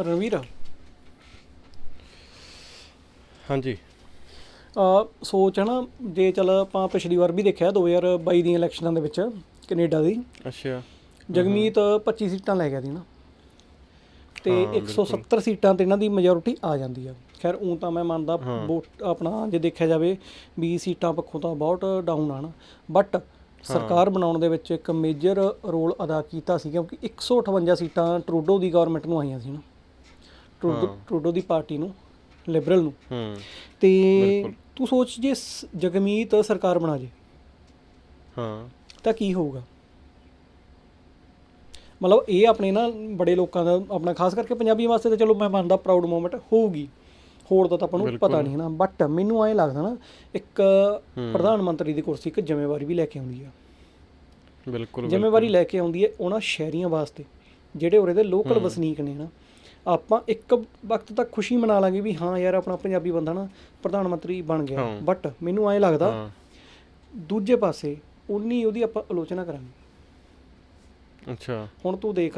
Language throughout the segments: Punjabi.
ਰਣਵੀਰ। ਹਾਂਜੀ। ਆ ਸੋਚ ਹੈ ਨਾ ਜੇ ਚਲ ਆਪਾਂ ਪਿਛਲੀ ਵਾਰ ਵੀ ਦੇਖਿਆ 2022 ਦੀਆਂ ਇਲੈਕਸ਼ਨਾਂ ਦੇ ਵਿੱਚ ਕੈਨੇਡਾ ਦੀ। ਅੱਛਾ। ਜਗਮੀਤ 25 ਸੀਟਾਂ ਲੈ ਗਿਆ ਸੀ ਨਾ। ਤੇ ਹਾਂ, 170 ਸੀਟਾਂ ਤੇ ਇਹਨਾਂ ਦੀ ਮੈਜੋਰਿਟੀ ਆ ਜਾਂਦੀ ਆ। ਖੈਰ ਉਹ ਤਾਂ ਮੈਂ ਮੰਨਦਾ ਵੋਟ ਆਪਣਾ ਜੇ ਦੇਖਿਆ ਜਾਵੇ 20 ਸੀਟਾਂ ਪੱਖੋਂ ਤਾਂ ਬਹੁਤ ਡਾਊਨ ਆ ਨਾ। ਬਟ ਸਰਕਾਰ ਬਣਾਉਣ ਦੇ ਵਿੱਚ ਇੱਕ ਮੇਜਰ ਰੋਲ ਅਦਾ ਕੀਤਾ ਸੀ ਕਿਉਂਕਿ 158 ਸੀਟਾਂ ਟਰੂਡੋ ਦੀ ਗਵਰਨਮੈਂਟ ਨੂੰ ਆਈਆਂ ਸੀ ਨਾ। ਟਰੂਡੋ ਟਰੂਡੋ ਦੀ ਪਾਰਟੀ ਨੂੰ ਲਿਬਰਲ ਨੂੰ। ਹੂੰ। ਤੇ ਤੂੰ ਸੋਚ ਜੇ ਸ- ਜਗਮੀਤ ਸਰਕਾਰ ਬਣਾ ਜੇ। ਹਾਂ। ਤਾਂ ਕੀ ਹੋਊਗਾ? ਮਤਲਬ ਇਹ ਆਪਣੇ ਨਾ ਬੜੇ ਲੋਕਾਂ ਦਾ ਆਪਣਾ ਖਾਸ ਕਰਕੇ ਪੰਜਾਬੀਆਂ ਵਾਸਤੇ ਤਾਂ ਚਲੋ ਮੈਂ ਮੰਨਦਾ ਪ੍ਰਾਊਡ ਮੂਮੈਂਟ ਹੋਊਗੀ। ਹੋਰ ਦਾ ਤਾਂ ਆਪਾਂ ਨੂੰ ਪਤਾ ਨਹੀਂ ਨਾ ਬਟ ਮੈਨੂੰ ਐਂ ਲੱਗਦਾ ਨਾ ਇੱਕ ਪ੍ਰਧਾਨ ਮੰਤਰੀ ਦੀ ਕੁਰਸੀ ਇੱਕ ਜ਼ਿੰਮੇਵਾਰੀ ਵੀ ਲੈ ਕੇ ਆਉਂਦੀ ਆ। ਬਿਲਕੁਲ ਜ਼ਿੰਮੇਵਾਰੀ ਲੈ ਕੇ ਆਉਂਦੀ ਹੈ ਉਹਨਾਂ ਸ਼ਹਿਰੀਆਂ ਵਾਸਤੇ ਜਿਹੜੇ ਉਰੇ ਦੇ ਲੋਕਲ ਵਸਨੀਕ ਨੇ ਨਾ। ਆਪਾਂ ਇੱਕ ਵਕਤ ਤੱਕ ਖੁਸ਼ੀ ਮਨਾ ਲਾਂਗੇ ਵੀ ਹਾਂ ਯਾਰ ਆਪਣਾ ਪੰਜਾਬੀ ਬੰਦਾ ਨਾ ਪ੍ਰਧਾਨ ਮੰਤਰੀ ਬਣ ਗਿਆ। ਬਟ ਮੈਨੂੰ ਐਂ ਲੱਗਦਾ ਦੂਜੇ ਪਾਸੇ ਉਨੀ ਉਹਦੀ ਆਪਾਂ ਆਲੋਚਨਾ ਕਰਾਂਗੇ। ਅੱਛਾ। ਹੁਣ ਤੂੰ ਦੇਖ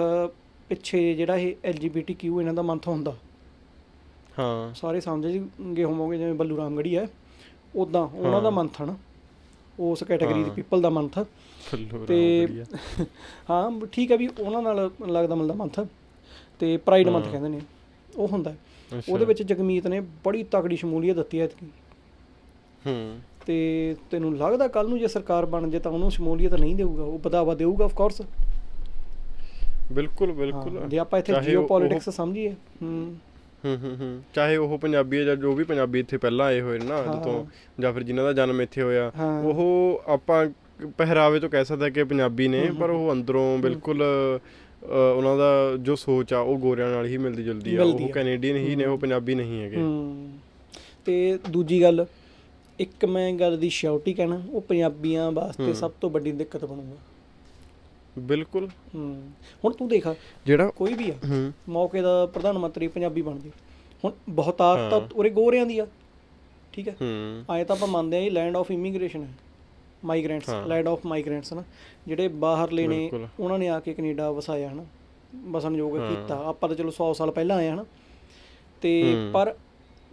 ਪਿੱਛੇ ਜਿਹੜਾ ਇਹ LGBTQ ਇਹਨਾਂ ਦਾ ਮੰਥ ਹੁੰਦਾ। ਹਾਂ। ਸਾਰੇ ਸਮਝ ਗਏ ਹੋਵੋਗੇ ਜਿਵੇਂ ਬੱਲੂ ਰਾਮਗੜੀ ਹੈ। ਉਦਾਂ ਉਹਨਾਂ ਦਾ ਮੰਥ ਹਨ। ਉਸ ਕੈਟਾਗਰੀ ਦੇ ਪੀਪਲ ਦਾ ਮੰਥ। ਤੇ ਹਾਂ। ਠੀਕ ਹੈ ਵੀ ਉਹਨਾਂ ਨਾਲ ਲੱਗਦਾ ਮਿਲਦਾ ਮੰਥ। ਤੇ ਪ੍ਰਾਈਡ ਮੰਥ ਕਹਿੰਦੇ ਨੇ। ਉਹ ਹੁੰਦਾ ਹੈ। ਉਹਦੇ ਵਿੱਚ ਜਗਮੀਤ ਨੇ ਬੜੀ ਤਕੜੀ ਸ਼ਮੂਲੀਅਤ ਦਿੱਤੀ ਹੈ ਹੂੰ। ਤੇ ਤੈਨੂੰ ਲੱਗਦਾ ਕੱਲ ਨੂੰ ਜੇ ਸਰਕਾਰ ਬਣ ਜੇ ਤਾਂ ਉਹਨੂੰ ਸ਼ਮੂਲੀਅਤ ਨਹੀਂ ਦੇਊਗਾ? ਉਹ ਵਧਾਵਾ ਦੇਊਗਾ ਆਫ ਕੋਰਸ ਬਿਲਕੁਲ ਬਿਲਕੁਲ। ਜੇ ਆਪਾਂ ਇੱਥੇ ਚਾਹੇ ਉਹ- ਜੀਓਪੋਲਿਟਿਕਸ ਸਮਝੀਏ ਹੂੰ। ਹੂੰ ਹੂੰ ਹੂੰ। ਚਾਹੇ ਉਹ ਪੰਜਾਬੀ ਹੈ ਜਾਂ ਜੋ ਵੀ ਪੰਜਾਬੀ ਇੱਥੇ ਪਹਿਲਾਂ ਆਏ ਹੋਏ ਨੇ ਨਾ ਹਾਂ। ਜਦੋਂ ਜਾਂ ਫਿਰ ਜਿਨ੍ਹਾਂ ਦਾ ਜਨਮ ਇੱਥੇ ਹੋਇਆ ਹਾਂ। ਉਹ ਆਪਾਂ ਪਹਿਰਾਵੇ ਤੋਂ ਕਹਿ ਸਕਦੇ ਕਿ ਪੰਜਾਬੀ ਨੇ ਪਰ ਉਹ ਅੰਦਰੋਂ ਬਿਲਕੁਲ ਉਹਨਾਂ ਦਾ ਜੋ ਸੋਚ ਆ ਉਹ ਗੋਰਿਆਂ ਨਾਲ ਹੀ ਮਿਲਦੀ ਜੁਲਦੀ ਆ। ਉਹ। ਕੈਨੇਡੀਅਨ ਹੀ ਨੇ ਉਹ ਪੰਜਾਬੀ ਨਹੀਂ ਹੈਗੇ। ਤੇ ਦੂਜੀ ਗੱਲ ਇੱਕ ਮੈਂ ਗੱਲ ਦੀ ਸ਼ਿਓਰਟੀ ਕਹਿਣਾ ਉਹ ਪੰਜਾਬੀਆਂ ਵਾਸਤੇ ਸਭ ਤੋਂ ਵੱਡੀ ਦਿੱਕਤ ਬਣੂਗਾ। ਬਿਲਕੁਲ। ਹੁਣ ਤੂੰ ਦੇਖ ਜਿਹੜਾ ਕੋਈ ਵੀ ਆ ਮੌਕੇ ਦਾ ਪ੍ਰਧਾਨ ਮੰਤਰੀ ਪੰਜਾਬੀ ਬਣ ਜੇ ਹੁਣ ਬਹੁਤਾਤ ਤਾਂ ਉਰੇ ਗੋਰਿਆਂ ਦੀ ਆ ਠੀਕ ਹੂੰ? ਆਏ ਤਾਂ ਆਪਾਂ ਮੰਨਦੇ ਆ ਇਹ ਲੈਂਡ ਆਫ ਇਮੀਗ੍ਰੇਸ਼ਨ ਹੈ। ਮਾਈਗ੍ਰੈਂਟਸ ਲੈਂਡ ਆਫ ਮਾਈਗ੍ਰੈਂਟਸ ਨਾ ਜਿਹੜੇ ਬਾਹਰਲੇ ਨੇ। ਉਹਨਾਂ ਨੇ ਆ ਕੇ ਕੈਨੇਡਾ ਵਸਾਇਆ ਹਨਾ ਵਸਣਯੋਗ ਕੀਤਾ। ਆਪਾਂ ਤਾਂ ਚਲੋ 100 ਸਾਲ ਪਹਿਲਾਂ ਆਏ ਹਨਾ। ਤੇ ਪਰ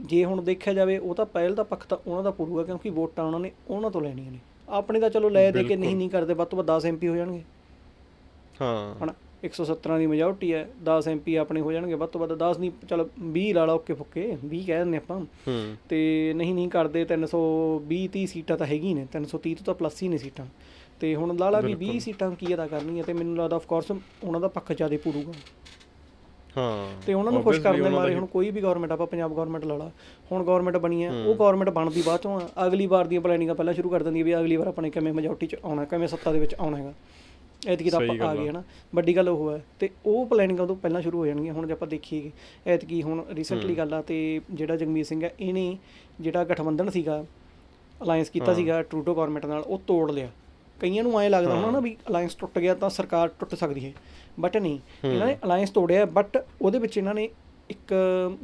ਜੇ ਹੁਣ ਦੇਖਿਆ ਜਾਵੇ ਉਹ ਤਾਂ ਪਹਿਲ ਦਾ ਪੱਖ ਤਾਂ ਉਹਨਾਂ ਦਾ ਪੂਰੂਗਾ ਕਿਉਂਕਿ ਵੋਟਾਂ ਉਹਨਾਂ ਨੇ ਉਹਨਾਂ ਤੋਂ ਲੈਣੀਆਂ ਨੇ। ਆਪਣੇ ਤਾਂ ਚਲੋ ਲੈ ਦੇ ਕੇ ਨਹੀਂ ਨਹੀਂ ਕਰਦੇ ਵੱਧ ਤੋਂ ਵੱਧ 10 ਐਮਪੀ ਹੋ ਜਾਣਗੇ। ਹਾਂ। ਹਨਾ। 117 ਦੀ ਮੈਜੋਰਟੀ ਹੈ 10 ਐਮਪੀ ਆਪਣੇ ਹੋ ਜਾਣਗੇ ਵੱਧ ਤੋਂ ਵੱਧ 10 ਨਹੀਂ ਚਲ 20 ਲਾ ਲਾ ਓਕੇ ਫੁੱਕੇ 20 ਕਹਿ ਦਿੰਦੇ ਆਪਾਂ। ਤੇ ਨਹੀਂ ਨਹੀਂ ਕਰਦੇ 320 30 ਸੀਟਾਂ ਤਾਂ ਹੈਗੀ ਨੇ 330 ਤੋਂ ਤਾਂ ਪਲੱਸ ਹੀ ਨੇ ਸੀਟਾਂ। ਤੇ ਹੁਣ ਲਾ ਲਾ ਵੀ 20 ਸੀਟਾਂ ਕੀ ਅਦਾ ਕਰਨੀ ਹੈ ਤੇ ਮੈਨੂੰ ਲੱਗਦਾ ਆਫ ਕੋਰਸ ਉਹਨਾਂ ਦਾ ਪੱਖ ਜ਼ਿਆਦਾ ਪੂਰੂਗਾ। ਹਾਂ ਤੇ ਉਹਨਾਂ ਨੂੰ ਖੁਸ਼ ਕਰਨ ਦੇ ਮਾਰੇ ਹੁਣ ਕੋਈ ਵੀ ਗਵਰਨਮੈਂਟ ਆਪਾਂ ਪੰਜਾਬ ਗਵਰਨਮੈਂਟ ਲਾ ਲਾ ਹੁਣ ਗਵਰਨਮੈਂਟ ਬਣੀ ਹੈ ਉਹ ਗਵਰਨਮੈਂਟ ਬਣਦੀ ਬਾਅਦ ਚੋਂ ਅਗਲੀ ਵਾਰ ਦੀਆਂ ਪਲੈਨਿੰਗਾਂ ਪਹਿਲਾਂ ਸ਼ੁਰੂ ਕਰ ਦਿੰਦੀ ਹੈ ਵੀ ਅਗਲੀ ਵਾਰ ਆਪਣੇ ਕਿਵੇਂ ਮੈਜੋਰਟੀ ਚ ਆਉਣਾ ਕਿਵੇਂ ਸੱਤਾ ਦੇ ਵਿੱਚ ਆਉਣਾ ਹੈਗਾ। ਐਤਕੀ ਤਾਂ ਆਪਾਂ ਆ ਗਏ ਹਨਾ। ਵੱਡੀ ਗੱਲ ਉਹ ਹੈ ਤੇ ਉਹ ਪਲੈਨਿੰਗਾਂ ਤੋਂ ਪਹਿਲਾਂ ਸ਼ੁਰੂ ਹੋ ਜਾਣਗੀਆਂ ਹੁਣ ਜੇ ਆਪਾਂ ਦੇਖੀਏ ਐਤਕੀ ਹੁਣ ਰੀਸੈਂਟਲੀ ਗੱਲ ਆ ਤੇ ਜਿਹੜਾ ਜਗਮੀਤ ਸਿੰਘ ਹੈ ਇਹਨੇ ਜਿਹੜਾ ਗਠਬੰਧਨ ਸੀਗਾ ਅਲਾਈਅੰਸ ਕੀਤਾ ਸੀਗਾ ਟਰੂਡੋ ਗਵਰਨਮੈਂਟ ਨਾਲ ਉਹ ਤੋੜ ਲਿਆ। ਕਈਆਂ ਨੂੰ ਐਂ ਲੱਗਦਾ ਹੋਣਾ ਨਾ ਵੀ ਅਲਾਈਅੰਸ ਟੁੱਟ ਗਿਆ ਤਾਂ ਸਰਕਾਰ ਟੁੱਟ ਸਕਦੀ ਹੈ ਬਟ ਨਹੀਂ। ਇਹਨਾਂ ਨੇ ਅਲਾਈਅੰਸ ਤੋੜਿਆ ਬਟ ਉਹਦੇ ਵਿੱਚ ਇਹਨਾਂ ਨੇ ਇੱਕ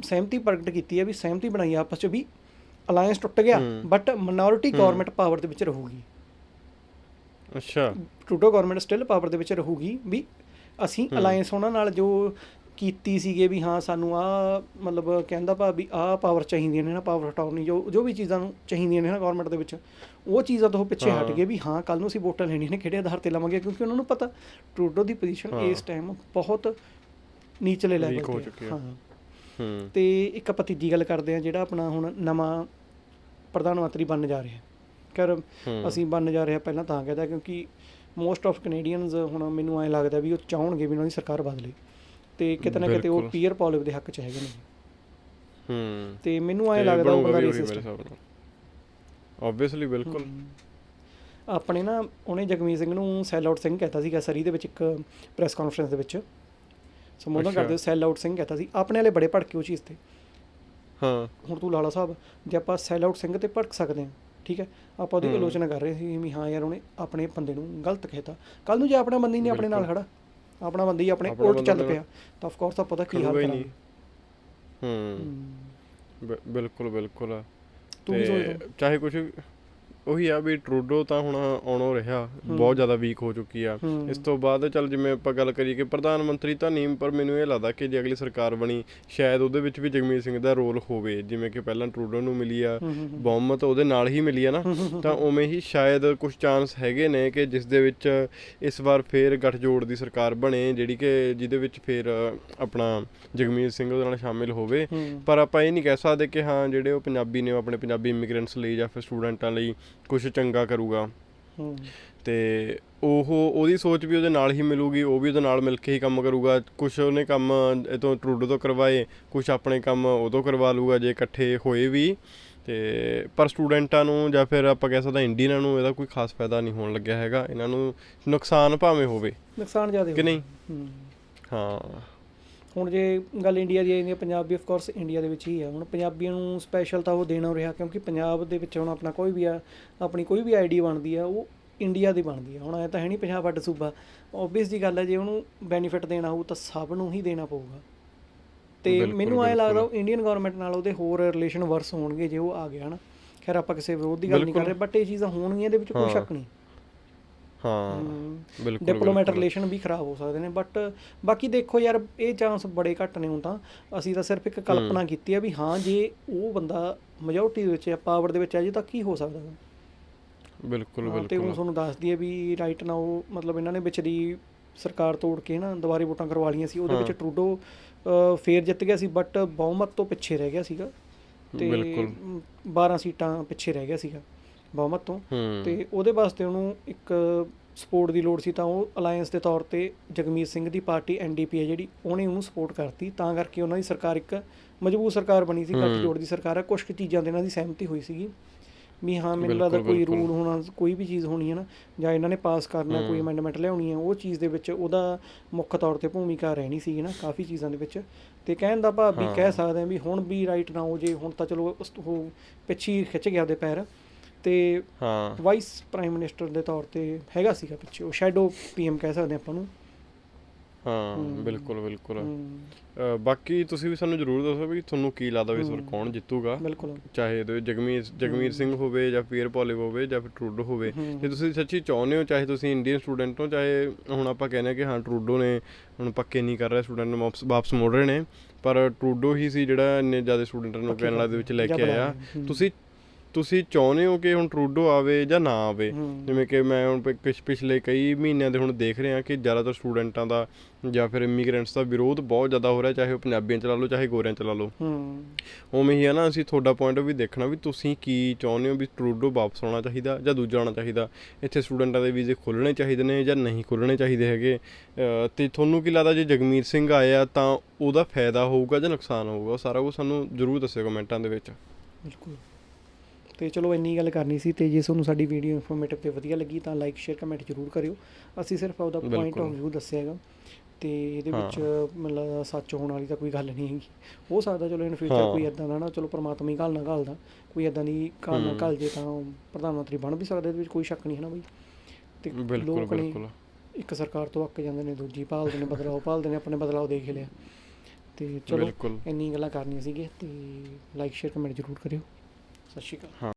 ਸਹਿਮਤੀ ਪ੍ਰਗਟ ਕੀਤੀ ਹੈ ਵੀ ਸਹਿਮਤੀ ਬਣਾਈ ਆਪਸ ਚ ਵੀ ਅਲਾਈਅੰਸ ਟੁੱਟ ਗਿਆ ਬਟ ਮਿਨੋਰਿਟੀ ਗਵਰਨਮੈਂਟ ਪਾਵਰ ਦੇ ਵਿੱਚ ਰਹੂਗੀ। ਅੱਛਾ। ਟਰੂਡੋ ਗਵਰਨਮੈਂਟ ਸਟਿਲ ਪਾਵਰ ਦੇ ਵਿੱਚ ਰਹੂਗੀ ਵੀ ਅਸੀਂ ਅਲਾਈਅੰਸ ਉਹਨਾਂ ਨਾਲ ਜੋ ਕੀਤੀ ਸੀਗੇ ਵੀ ਹਾਂ ਸਾਨੂੰ ਆ ਮਤਲਬ ਕਹਿੰਦਾ ਭਾ ਵੀ ਆ ਪਾਵਰ ਚਾਹੀਦੀਆਂ ਨੇ ਨਾ ਪਾਵਰ ਹਟਾਉਣੀ ਜੋ ਜੋ ਵੀ ਚੀਜ਼ਾਂ ਨੂੰ ਚਾਹੀਦੀਆਂ ਨੇ ਨਾ ਗਵਰਨਮੈਂਟ ਦੇ ਵਿੱਚ ਉਹ ਚੀਜ਼ਾਂ ਤੋਂ ਪਿੱਛੇ ਹਟ ਗਏ ਵੀ ਹਾਂ ਕੱਲ ਨੂੰ ਅਸੀਂ ਵੋਟਾਂ ਲੈਣੀਆਂ ਨੇ ਕਿਹੜੇ ਆਧਾਰ ਤੇ ਲਵਾਂਗੇ ਕਿਉਂਕਿ ਉਹਨਾਂ ਨੂੰ ਪਤਾ ਟਰੂਡੋ ਦੀ ਪੋਜੀਸ਼ਨ ਇਸ ਟਾਈਮ ਬਹੁਤ ਨੀਚਲੇ ਲੈਵਲ ਤੇ ਹੂੰ। ਤੇ ਇੱਕ ਆਪਾਂ ਤੀਜੀ ਗੱਲ ਕਰਦੇ ਆ ਜਿਹੜਾ ਆਪਣਾ ਹੁਣ ਨਵਾਂ ਪ੍ਰਧਾਨ ਮੰਤਰੀ ਬਣਨ ਜਾ ਰਿਹਾ। ਕਰ ਅਸੀਂ ਬਣਨ ਜਾ ਰਿਹਾ ਪਹਿਲਾਂ ਤਾਂ ਕਹਿੰਦਾ ਕਿਉਂਕਿ ਮੋਸਟ ਆਫ ਕੈਨੇਡੀਅਨਸ ਹੁਣ ਮੈਨੂੰ ਐਂ ਲੱਗਦਾ ਵੀ ਉਹ ਚਾਹਣਗੇ ਵੀ ਉਹਨਾਂ ਦੀ ਸਰਕਾਰ ਬਦਲੇ। ਤੇ ਕਿਤੇ ਨਾ ਕਿਤੇ ਉਹ। ਪੀਅਰ ਪੋਲਿਵ ਦੇ ਹੱਕ 'ਚ ਹੈਗੇ ਨੇ। ਹੂੰ। ਤੇ ਮੈਨੂੰ ਐਂ ਲੱਗਦਾ ਉਹ ਮੇਰੇ ਰੇਸਿਸਟ ਆਬਵੀਅਸਲੀ ਬਿਲਕੁਲ। ਆਪਣੇ ਨਾ ਉਹਨੇ ਜਗਮੀਤ ਸਿੰਘ ਨੂੰ ਸੈਲ ਆਊਟ ਸਿੰਘ ਕਹਿਤਾ ਸੀਗਾ ਸਰੀ ਦੇ ਵਿੱਚ ਇੱਕ ਪ੍ਰੈਸ ਕਾਨਫਰੰਸ ਦੇ ਵਿੱਚ। ਸੰਬੋਧਨ। ਕਰਦੇ ਸੈਲ ਆਊਟ ਸਿੰਘ ਕਹਿਤਾ ਸੀ। ਆਪਣੇ ਵਾਲੇ ਬੜੇ ਭੜਕੇ ਉਹ ਚੀਜ਼ ਤੇ। ਹਾਂ। ਹੁਣ ਤੂੰ ਲਾਲਾ ਸਾਹਿਬ ਜੇ ਆਪਾਂ ਸੈਲ ਆਊਟ ਸਿੰਘ ਤੇ ਭੜਕ ਸਕਦੇ ਹਾਂ ਠੀਕ ਹੈ? ਆਪਾਂ ਉਹਦੀ ਆਲੋਚਨਾ ਕਰ ਰਹੇ ਸੀ ਵੀ ਹਾਂ ਯਾਰ ਉਹਨੇ ਆਪਣੇ ਬੰਦੇ ਨੂੰ ਗਲਤ ਕਹਿਤਾ। ਕੱਲ ਨੂੰ ਜੇ ਆਪਣਾ ਬੰਦਾ ਹੀ ਨਹੀਂ ਆਪਣੇ ਨਾਲ ਖੜਾ ਆਪਣਾ ਬੰਦਾ ਹੀ ਆਪਣੇ ਉਲਟ ਚੱਲ ਪਿਆ ਤਾਂ ਆਫ ਕੋਰਸ ਆਪਾਂ ਤਾਂ ਕੀ ਹਾਲ ਕਰੂਗਾ? ਹੀ। ਬਿਲਕੁਲ ਬਿਲਕੁਲ। ਤੂੰ ਵੀ ਤੇ ਸੋਚਦਾ? ਚਾਹੇ ਕੁਝ ਉਹੀ ਆ ਵੀ ਟਰੂਡੋ ਤਾਂ ਹੁਣ ਆਉਣੋਂ ਰਿਹਾ ਬਹੁਤ ਜ਼ਿਆਦਾ ਵੀਕ ਹੋ ਚੁੱਕੀ ਆ। ਇਸ ਤੋਂ ਬਾਅਦ ਚੱਲ ਜਿਵੇਂ ਆਪਾਂ ਗੱਲ ਕਰੀਏ ਕਿ ਪ੍ਰਧਾਨ ਮੰਤਰੀ ਤਾਂ ਨਹੀਂ ਪਰ ਮੈਨੂੰ ਇਹ ਲੱਗਦਾ ਕਿ ਜੇ ਅਗਲੀ ਸਰਕਾਰ ਬਣੀ ਸ਼ਾਇਦ ਉਹਦੇ ਵਿੱਚ ਵੀ ਜਗਮੀਤ ਸਿੰਘ ਦਾ ਰੋਲ ਹੋਵੇ। ਜਿਵੇਂ ਕਿ ਪਹਿਲਾਂ ਟਰੂਡੋ ਨੂੰ ਮਿਲੀ ਆ ਬਹੁਮਤ ਉਹਦੇ ਨਾਲ ਹੀ ਮਿਲੀ ਆ ਨਾ ਤਾਂ ਉਵੇਂ ਹੀ ਸ਼ਾਇਦ ਕੁਝ ਚਾਂਸ ਹੈਗੇ ਨੇ ਕਿ ਜਿਸ ਦੇ ਵਿੱਚ ਇਸ ਵਾਰ ਫੇਰ ਗੱਠਜੋੜ ਦੀ ਸਰਕਾਰ ਬਣੇ ਜਿਹੜੀ ਕਿ ਜਿਹਦੇ ਵਿੱਚ ਫੇਰ ਆਪਣਾ ਜਗਮੀਤ ਸਿੰਘ ਉਹਦੇ ਨਾਲ ਸ਼ਾਮਿਲ ਹੋਵੇ। ਪਰ ਆਪਾਂ ਇਹ ਨਹੀਂ ਕਹਿ ਸਕਦੇ ਕਿ ਹਾਂ ਜਿਹੜੇ ਉਹ ਪੰਜਾਬੀ ਨੇ ਆਪਣੇ ਪੰਜਾਬੀ ਇਮੀਗ੍ਰੈਂਟਸ ਲਈ ਜਾਂ ਫਿਰ ਸਟੂਡੈਂਟਾਂ ਲਈ ਕੁਝ ਚੰਗਾ ਕਰੂਗਾ। ਤੇ ਉਹ ਉਹਦੀ ਸੋਚ ਵੀ ਉਹਦੇ ਨਾਲ ਹੀ ਮਿਲੂਗੀ ਉਹ ਵੀ ਉਹਦੇ ਨਾਲ ਮਿਲ ਕੇ ਹੀ ਕੰਮ ਕਰੂਗਾ। ਕੁਝ ਉਹਨੇ ਕੰਮ ਇਹ ਤੋਂ ਟਰੂਡੋ ਤੋਂ ਕਰਵਾਏ ਕੁਝ ਆਪਣੇ ਕੰਮ ਤੋਂ ਕਰਵਾ ਲੂਗਾ ਜੇ ਇਕੱਠੇ ਹੋਏ ਵੀ। ਤੇ ਪਰ ਸਟੂਡੈਂਟਾਂ ਨੂੰ ਜਾਂ ਫਿਰ ਆਪਾਂ ਕਹਿ ਸਕਦੇ ਇੰਡੀਅਨਾਂ ਨੂੰ ਇਹਦਾ ਕੋਈ ਖਾਸ ਫਾਇਦਾ ਨਹੀਂ ਹੋਣ ਲੱਗਿਆ ਹੈਗਾ। ਇਹਨਾਂ ਨੂੰ ਨੁਕਸਾਨ ਭਾਵੇਂ ਹੋਵੇ। ਨੁਕਸਾਨ ਜ਼ਿਆਦਾ ਕਿ ਨਹੀਂ? ਹਾਂ। ਹੁਣ ਜੇ ਗੱਲ ਇੰਡੀਆ ਦੀ ਆਈ ਹੈ ਪੰਜਾਬ ਆਫ ਕੋਰਸ ਇੰਡੀਆ ਦੇ ਵਿੱਚ ਹੀ ਹੈ ਹੁਣ ਪੰਜਾਬੀਆਂ ਨੂੰ ਸਪੈਸ਼ਲ ਤਾਂ ਉਹ ਦੇਣਾ ਰਿਹਾ ਕਿਉਂਕਿ ਪੰਜਾਬ ਦੇ ਵਿੱਚ ਹੁਣ ਆਪਣਾ ਕੋਈ ਵੀ ਆ ਆਪਣੀ ਕੋਈ ਵੀ ਆਈਡੀ ਬਣਦੀ ਆ ਉਹ ਇੰਡੀਆ ਦੀ ਬਣਦੀ ਆ ਹੁਣ ਐ ਤਾਂ ਹੈ ਨਹੀਂ ਪੰਜਾਬ ਅੱਡ ਸੂਬਾ ਓਬਵੀਅਸ ਦੀ ਗੱਲ ਹੈ ਜੇ ਉਹਨੂੰ ਬੈਨੀਫਿਟ ਦੇਣਾ ਹੋਊ ਤਾਂ ਸਭ ਨੂੰ ਹੀ ਦੇਣਾ ਪਊਗਾ ਤੇ ਮੈਨੂੰ ਐ। ਲੱਗਦਾ ਉਹ ਇੰਡੀਅਨ ਗਵਰਨਮੈਂਟ ਨਾਲ ਉਹਦੇ ਹੋਰ ਰਿਲੇਸ਼ਨ ਵਰਸ ਹੋਣਗੇ ਜੇ ਉਹ ਆ ਗਿਆ ਨਾ ਖੈਰ ਆਪਾਂ ਕਿਸੇ ਵਿਰੋਧ ਦੀ ਗੱਲ ਨਹੀਂ ਕਰ। ਰਹੇ ਬਟ ਇਹ ਚੀਜ਼ਾਂ ਹੋਣਗੀਆਂ ਇਹਦੇ ਵਿੱਚ ਕੋਈ। ਸ਼ੱਕ ਨਹੀਂ ਹਾਂ ਬਿਲਕੁਲ ਡਿਪਲੋਮੈਟ ਬਿਲਕੁਲ। ਰਿਲੇਸ਼ਨ ਵੀ ਖਰਾਬ ਹੋ ਸਕਦੇ ਨੇ ਬਟ ਬਾਕੀ ਦੇਖੋ ਯਾਰ ਇਹ ਚਾਂਸ ਬੜੇ ਘੱਟ ਨੇ ਹੁਣ ਤਾਂ ਅਸੀਂ ਤਾਂ ਸਿਰਫ ਇੱਕ ਕਲਪਨਾ ਕੀਤੀ ਆ ਵੀ ਹਾਂ ਜੇ ਉਹ ਬੰਦਾ ਮੈਜੋਰਟੀ ਦੇ ਵਿੱਚ ਜਾਂ ਪਾਵਰ ਦੇ ਵਿੱਚ ਆ ਜੇ ਤਾਂ ਕੀ ਹੋ ਸਕਦਾ। ਬਿਲਕੁਲ ਹਾਂ, ਤੇ ਬਿਲਕੁਲ ਤੁਹਾਨੂੰ ਦੱਸ ਦਈਏ ਵੀ ਰਾਈਟ ਨਾ ਉਹ ਮਤਲਬ ਇਹਨਾਂ ਨੇ ਵਿੱਚ ਦੀ ਸਰਕਾਰ ਤੋੜ ਕੇ ਨਾ ਦੁਬਾਰੇ ਵੋਟਾਂ ਕਰਵਾ ਲਈਆਂ ਸੀ ਉਹਦੇ ਵਿੱਚ। ਟਰੂਡੋ ਫੇਰ ਜਿੱਤ ਗਿਆ ਸੀ ਬਟ ਬਹੁਮਤ ਤੋਂ ਪਿੱਛੇ ਰਹਿ ਗਿਆ ਸੀਗਾ ਤੇ ਬਿਲਕੁਲ। ਮ, 12 ਸੀਟਾਂ ਪਿੱਛੇ ਰਹਿ ਗਿਆ ਸੀਗਾ ਬਹੁਮਤ ਤੋਂ ਤੇ ਉਹਦੇ ਵਾਸਤੇ ਉਹਨੂੰ ਇੱਕ ਸਪੋਰਟ ਦੀ ਲੋੜ ਸੀ ਤਾਂ ਉਹ ਅਲਾਈਅੰਸ ਦੇ ਤੌਰ ਤੇ ਜਗਮੀਤ ਸਿੰਘ ਦੀ ਪਾਰਟੀ ਐਨਡੀਪੀ ਹੈ ਜਿਹੜੀ ਉਹਨੇ ਉਹਨੂੰ ਸਪੋਰਟ ਕਰਤੀ ਤਾਂ ਕਰਕੇ ਉਹਨਾਂ ਦੀ ਸਰਕਾਰ ਇੱਕ ਮਜ਼ਬੂਤ ਸਰਕਾਰ ਬਣੀ ਸੀ ਹੂੰ। ਗੱਠਜੋੜ ਦੀ ਸਰਕਾਰ ਹੈ ਕੁਝ ਕੁ ਚੀਜ਼ਾਂ ਦੇ ਇਹਨਾਂ ਦੀ ਸਹਿਮਤੀ ਹੋਈ ਸੀਗੀ ਵੀ ਹਾਂ ਮੈਨੂੰ ਲੱਗਦਾ ਕੋਈ। ਰੂਲ ਹੋਣਾ ਕੋਈ ਵੀ ਚੀਜ਼ ਹੋਣੀ ਹੈ ਨਾ ਜਾਂ ਇਹਨਾਂ ਨੇ ਪਾਸ ਕਰਨਾ ਕੋਈ। ਅਮੈਂਡਮੈਂਟ ਲਿਆਉਣੀ ਹੈ ਉਹ ਚੀਜ਼ ਦੇ ਵਿੱਚ ਉਹਦਾ ਮੁੱਖ ਤੌਰ ਤੇ ਭੂਮਿਕਾ ਰਹਿਣੀ ਸੀ ਨਾ ਕਾਫੀ ਚੀਜ਼ਾਂ ਦੇ ਵਿੱਚ ਤੇ ਕਹਿਣ ਦਾ ਭਾਵ ਵੀ। ਕਹਿ ਸਕਦੇ ਹਾਂ ਵੀ ਹੁਣ ਵੀ ਰਾਈਟ ਨਾ ਹੋ ਜੇ ਹੁਣ ਤਾਂ ਚਲੋ ਉਸ- ਉਹ ਪਿੱਛੇ ਖਿੱਚ ਗਿਆ ਉਹਦੇ ਪੈਰ ਤੇ ਹਾਂ। ਵਾਈਸ ਪ੍ਰਾਈਮ ਮਿਨਿਸਟਰ ਦੇ ਤੌਰ ਤੇ ਹੈਗਾ ਸੀਗਾ ਪਿੱਛੇ ਉਹ ਸ਼ੈਡੋ ਪੀਐਮ ਕਹਿ ਸਕਦੇ ਆਪਾਂ ਨੂੰ। ਹਾਂ। ਬਿਲਕੁਲ ਬਿਲਕੁਲ। ਬਾਕੀ ਤੁਸੀਂ ਵੀ ਸਾਨੂੰ ਜ਼ਰੂਰ ਦੱਸੋ ਵੀ ਤੁਹਾਨੂੰ ਕੀ ਲੱਗਦਾ ਵੀ ਇਸ ਵਾਰ। ਕੌਣ ਜਿੱਤੂਗਾ। ਬਿਲਕੁਲ। ਚਾਹੇ ਇਹਦੇ ਵਿੱਚ ਜਗਮੀਤ ਜਗਮੀਤ ਸਿੰਘ ਹੋਵੇ ਜਾਂ ਪੀਰ ਪੋਲਿਵ ਹੋਵੇ ਜਾਂ ਫਿਰ ਟਰੂਡੋ ਹੋਵੇ। ਜੇ ਤੁਸੀਂ ਸੱਚੀ ਚਾਹੁੰਦੇ ਹੋ ਚਾਹੇ ਤੁਸੀਂ ਇੰਡੀਅਨ ਸਟੂਡੈਂਟ ਹੋ ਚਾਹੇ ਹੁਣ ਆਪਾਂ ਕਹਿੰਦੇ ਕਿ ਹਾਂ ਟਰੂਡੋ ਨੇ ਹੁਣ ਪੱਕੇ ਨਹੀਂ ਕਰ ਰਿਹਾ ਸਟੂਡੈਂਟ ਨੂੰ ਵਾਪਸ ਮੋੜ ਰਹੇ ਨੇ। ਪਰ ਟਰੂਡੋ ਹੀ ਸੀ ਜਿਹੜਾ ਇੰਨੇ ਜ਼ਿਆਦਾ ਸਟੂਡੈਂਟਾਂ ਨੂੰ ਕੈਨੇਡਾ ਦੇ ਵਿੱਚ ਲੈ ਕੇ ਆਇਆ। ਤੁਸੀਂ ਤੁਸੀਂ ਚਾਹੁੰਦੇ ਹੋ ਕਿ ਹੁਣ ਟਰੂਡੋ ਆਵੇ ਜਾਂ ਨਾ ਆਵੇ। ਜਿਵੇਂ ਕਿ ਮੈਂ ਹੁਣ ਪਿਛਲੇ ਕਈ ਮਹੀਨਿਆਂ ਦੇ ਹੁਣ ਦੇਖ ਰਿਹਾ ਕਿ ਜ਼ਿਆਦਾਤਰ ਸਟੂਡੈਂਟਾਂ ਦਾ ਜਾਂ ਫਿਰ ਇਮੀਗ੍ਰੈਂਟਸ ਦਾ ਵਿਰੋਧ ਬਹੁਤ ਜ਼ਿਆਦਾ ਹੋ ਰਿਹਾ ਚਾਹੇ ਉਹ ਪੰਜਾਬੀਆਂ ਚ ਲਾ ਲਓ ਚਾਹੇ ਗੋਰਿਆਂ ਚ ਲਾ ਲਓ। ਹੂੰ। ਉਵੇਂ ਹੀ ਹੈ ਨਾ ਅਸੀਂ ਤੁਹਾਡਾ ਪੁਆਇੰਟ ਵੀ ਦੇਖਣਾ ਵੀ ਤੁਸੀਂ ਕੀ ਚਾਹੁੰਦੇ ਹੋ ਵੀ ਟਰੂਡੋ ਵਾਪਸ ਆਉਣਾ ਚਾਹੀਦਾ ਜਾਂ ਦੂਜਾ ਆਉਣਾ ਚਾਹੀਦਾ? ਇੱਥੇ ਸਟੂਡੈਂਟਾਂ ਦੇ ਵੀਜ਼ੇ ਖੁੱਲਣੇ ਚਾਹੀਦੇ ਨੇ ਜਾਂ ਨਹੀਂ ਖੁੱਲਣੇ ਚਾਹੀਦੇ ਹੈਗੇ? ਤੇ ਤੁਹਾਨੂੰ ਕੀ ਲੱਗਦਾ ਜੇ ਜਗਮੀਤ ਸਿੰਘ ਆਇਆ ਤਾਂ ਉਹਦਾ ਫਾਇਦਾ ਹੋਊਗਾ ਜਾਂ ਨੁਕਸਾਨ ਹੋਊਗਾ? ਉਹ ਸਾਰਾ ਕੁਝ ਸਾਨੂੰ ਜ਼ਰੂਰ ਦੱਸਿਓ ਕਮੈਂਟਾਂ ਦੇ ਵਿੱਚ। ਬਿਲਕੁਲ। ਤੇ ਚਲੋ ਇੰਨੀ ਗੱਲ ਕਰਨੀ ਸੀ ਤੇ ਜੇ ਤੁਹਾਨੂੰ ਸਾਡੀ ਵੀਡੀਓ ਇਨਫੋਰਮੇਟਿਵ ਤੇ ਵਧੀਆ ਲੱਗੀ ਤਾਂ ਲਾਈਕ ਸ਼ੇਅਰ ਕਮੈਂਟ ਜ਼ਰੂਰ ਕਰਿਓ। ਅਸੀਂ ਸਿਰਫ ਉਹਦਾ ਪੁਆਇੰਟ। ਆਫ ਵਿਊ ਦੱਸਿਆ ਹੈਗਾ। ਤੇ ਇਹਦੇ। ਵਿੱਚ ਮਤਲਬ ਸੱਚ ਹੋਣ ਵਾਲੀ ਤਾਂ ਕੋਈ ਗੱਲ ਨਹੀਂ ਹੈਗੀ। ਹੋ ਸਕਦਾ ਚਲੋ ਇਨ ਫਿਊਚਰ। ਕੋਈ ਇਦਾਂ ਦਾ ਨਾ ਚਲੋ ਪ੍ਰਮਾਤਮਾ ਹੀ ਘਾਲ ਨਾ ਘਾਲਦਾ। ਕੋਈ ਇਦਾਂ ਦੀ ਘਾਲ ਨਾ। ਘਾਲ ਜੇ ਤਾਂ ਪ੍ਰਧਾਨ ਮੰਤਰੀ ਬਣ ਵੀ ਸਕਦਾ ਇਹਦੇ ਵਿੱਚ ਕੋਈ ਸ਼ੱਕ ਨਹੀਂ ਹੈ ਨਾ ਬਈ। ਤੇ ਬਿਲਕੁਲ ਬਿਲਕੁਲ। ਇੱਕ ਸਰਕਾਰ ਤੋਂ ਅੱਕ ਜਾਂਦੇ ਨੇ ਦੂਜੀ ਭਾਲਦੇ ਨੇ ਬਦਲਾਅ ਭਾਲਦੇ ਨੇ ਆਪਣੇ ਬਦਲਾਅ ਦੇਖ ਲਿਆ। ਤੇ ਚਲੋ ਇੰਨੀ ਗੱਲਾਂ ਕਰਨੀਆਂ ਸੀਗੀਆਂ ਤੇ ਲਾਈਕ ਸ਼ੇਅਰ ਕਮੈਂਟ ਜ਼ਰੂਰ ਕਰਿਓ। ਸਤਿ ਸ਼੍ਰੀ ਅਕਾਲ।